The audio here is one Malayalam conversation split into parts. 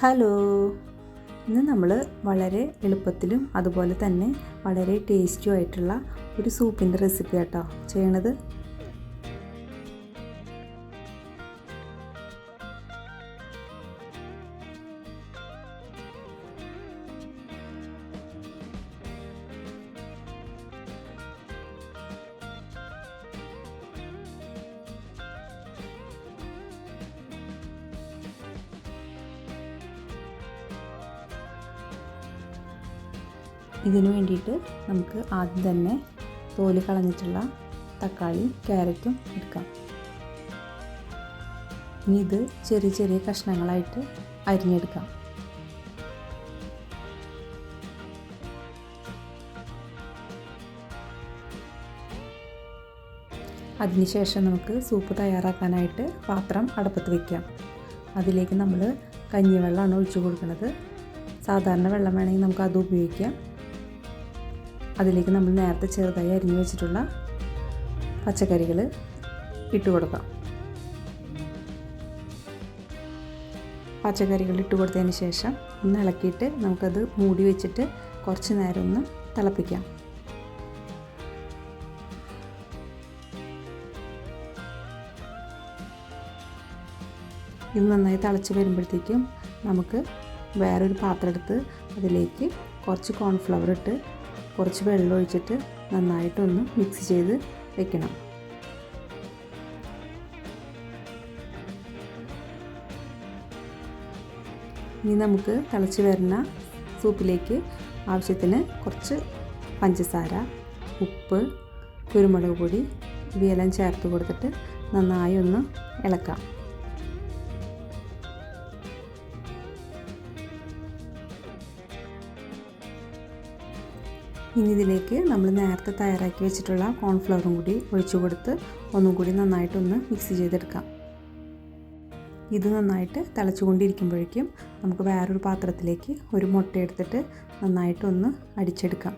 ഹലോ. ഇന്ന് നമ്മൾ വളരെ എളുപ്പത്തിലും അതുപോലെ തന്നെ വളരെ ടേസ്റ്റും ആയിട്ടുള്ള ഒരു സൂപ്പിന്റെ റെസിപ്പി കേട്ടോ ചെയ്യണത്. ഇതിന് വേണ്ടിയിട്ട് നമുക്ക് ആദ്യം തന്നെ തോൽ കളഞ്ഞിട്ടുള്ള തക്കാളിയും ക്യാരറ്റും എടുക്കാം. ഇനി ഇത് ചെറിയ ചെറിയ കഷ്ണങ്ങളായിട്ട് അരിഞ്ഞെടുക്കാം. അതിനുശേഷം നമുക്ക് സൂപ്പ് തയ്യാറാക്കാനായിട്ട് പാത്രം അടപ്പത്ത് വയ്ക്കാം അതിലേക്ക് നമ്മൾ കഞ്ഞിവെള്ളമാണ് ഒഴിച്ചു കൊടുക്കുന്നത്. സാധാരണ വെള്ളം വേണമെങ്കിൽ നമുക്ക് അത് ഉപയോഗിക്കാം. അതിലേക്ക് നമ്മൾ നേരത്തെ ചെറുതായി അരിഞ്ഞു വെച്ചിട്ടുള്ള പച്ചക്കറികൾ ഇട്ട് കൊടുക്കാം. പച്ചക്കറികൾ ഇട്ട് കൊടുത്തതിന് ശേഷം ഒന്ന് ഇളക്കിയിട്ട് നമുക്കത് മൂടി വെച്ചിട്ട് കുറച്ച് നേരം ഒന്ന് തിളപ്പിക്കാം. ഇത് നന്നായി തിളച്ച് വരുമ്പോഴത്തേക്കും നമുക്ക് വേറൊരു പാത്രം എടുത്ത് അതിലേക്ക് കുറച്ച് കോൺഫ്ലവർ ഇട്ട് കുറച്ച് വെള്ളം ഒഴിച്ചിട്ട് നന്നായിട്ടൊന്ന് മിക്സ് ചെയ്ത് വെക്കണം. ഇനി നമുക്ക് തിളച്ച് വരുന്ന സൂപ്പിലേക്ക് ആവശ്യത്തിന് കുറച്ച് പഞ്ചസാര ഉപ്പ് കുരുമുളക് പൊടി ഇവയെല്ലാം ചേർത്ത് കൊടുത്തിട്ട് നന്നായി ഒന്ന് ഇളക്കാം. ഇനി ഇതിലേക്ക് നമ്മൾ നേരത്തെ തയ്യാറാക്കി വെച്ചിട്ടുള്ള കോൺഫ്ലവറും കൂടി ഒഴിച്ചു കൊടുത്ത് ഒന്നും കൂടി നന്നായിട്ടൊന്ന് മിക്സ് ചെയ്തെടുക്കാം. ഇത് നന്നായിട്ട് തിളച്ചുകൊണ്ടിരിക്കുമ്പോഴേക്കും നമുക്ക് വേറൊരു പാത്രത്തിലേക്ക് ഒരു മുട്ട എടുത്തിട്ട് നന്നായിട്ടൊന്ന് അടിച്ചെടുക്കാം.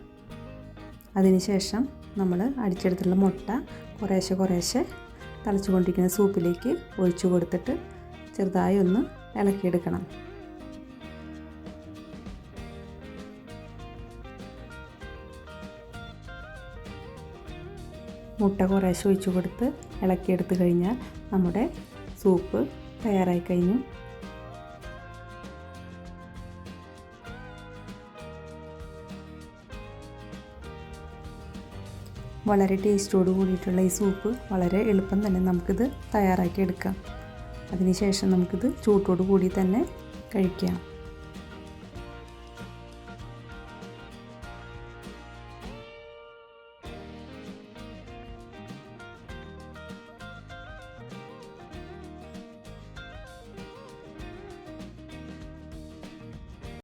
അതിനുശേഷം നമ്മൾ അടിച്ചെടുത്തുള്ള മുട്ട കുറേശ്ശെ കുറേശ്ശെ തിളച്ചുകൊണ്ടിരിക്കുന്ന സൂപ്പിലേക്ക് ഒഴിച്ചു കൊടുത്തിട്ട് ചെറുതായി ഒന്ന് ഇളക്കിയെടുക്കണം. മുട്ട കുറേശ്ശെ ഒഴിച്ച് കൊടുത്ത് ഇളക്കിയെടുത്ത് കഴിഞ്ഞാൽ നമ്മുടെ സൂപ്പ് തയ്യാറായി കഴിഞ്ഞു. വളരെ ടേസ്റ്റോട് കൂടിയിട്ടുള്ള ഈ സൂപ്പ് വളരെ എളുപ്പം തന്നെ നമുക്കിത് തയ്യാറാക്കി എടുക്കാം. അതിനുശേഷം നമുക്കിത് ചൂട്ടോട് കൂടി തന്നെ കഴിക്കാം.